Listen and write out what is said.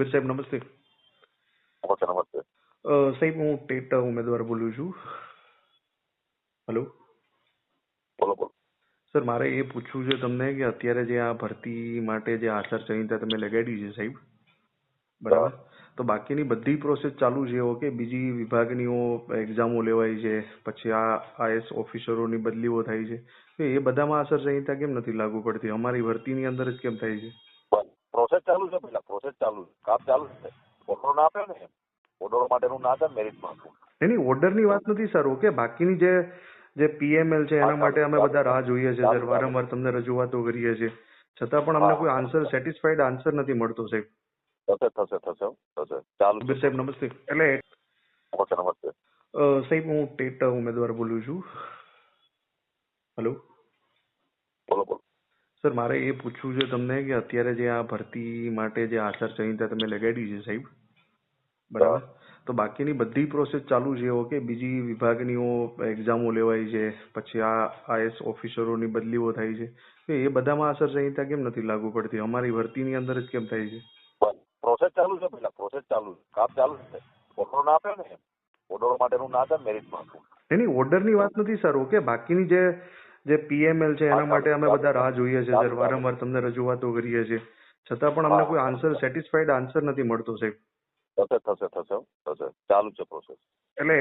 સુબીર સાહેબ નમસ્તે. નમસ્તે. નમસ્તે સાહેબ હું ટેટ ઉમેદવાર બોલું છું. હલો? બોલો બોલો. સર મારે એ પૂછવું છે તમને કે અત્યારે જે આ ભરતી માટે જે આચારસંહિતા તમે લગાડી છે સાહેબ બરાબર? તો બાકીની બધી પ્રોસેસ ચાલુ છે ઓકે બીજી વિભાગનીઓ એક્ઝામો લેવાય છે પછી આ આઈએસ ઓફિસરોની બદલીઓ થાય છે. તો એ બધામાં આચારસંહિતા કેમ નથી લાગુ પડતી? અમારી ભરતીની અંદર જ કેમ થાય છે? પ્રોસેસ ચાલુ છે પેલા પ્રોસેસ ચાલુ છે કામ ચાલુ છે. ઓર્ડર ના આપે ને ઓર્ડર માટેનું ના આપે. મેરિટમાં એની ઓર્ડરની વાત નથી સર ઓકે બાકીની જે જે પીએમએલ છે એના માટે અમે બધા રાહ જોઈએ છે સર વારંવાર તમને રજૂઆતો કરીએ છીએ. છતાં પણ અમને કોઈ આન્સર સેટિસ્ફાઈડ આન્સર નથી મળતો સાહેબ. થશે થશે થશે થશે. ચાલુ છે સાહેબ નમસ્તે. એટલે નમસ્તે. નમસ્તે સાહેબ હું ટેટ ઉમેદવાર બોલું છું. હલો? બોલો બોલો. સર મારે એ પૂછવું છે તમને કે અત્યારે જે આ ભરતી માટે જે આચારસંહિતા તમે લગાડી છે સાહેબ બરાબર? તો બાકીની બધી પ્રોસેસ ચાલુ છે ઓકે બીજી વિભાગનીઓ એક્ઝામો લેવાય છે પછી આ આઈએસ ઓફિસરોની બદલીઓ થાય છે. તો એ બધામાં આચારસંહિતા કેમ નથી લાગુ પડતી? અમારી ભરતીની અંદર જ કેમ થાય છે? પ્રોસેસ ચાલુ છે પેલા પ્રોસેસ ચાલુ છે. કામ ચાલુ છે. ઓર્ડર ના આપ્યો ને ઓર્ડર માટેનું ના આપે મેરિટમાં એની ઓર્ડરની વાત નથી સર. ઓકે બાકીની જે જે પીએમએલ છે એના માટે અમે બધા રાહ જોઈએ છે સર. વારંવાર તમને રજૂઆતો કરીએ છીએ. છતાં પણ અમને કોઈ આન્સર સેટિસ્ફાઈડ આન્સર નથી મળતો સાહેબ. થશે થશે થશે થશે. ચાલુ છે પ્રોસેસ એટલે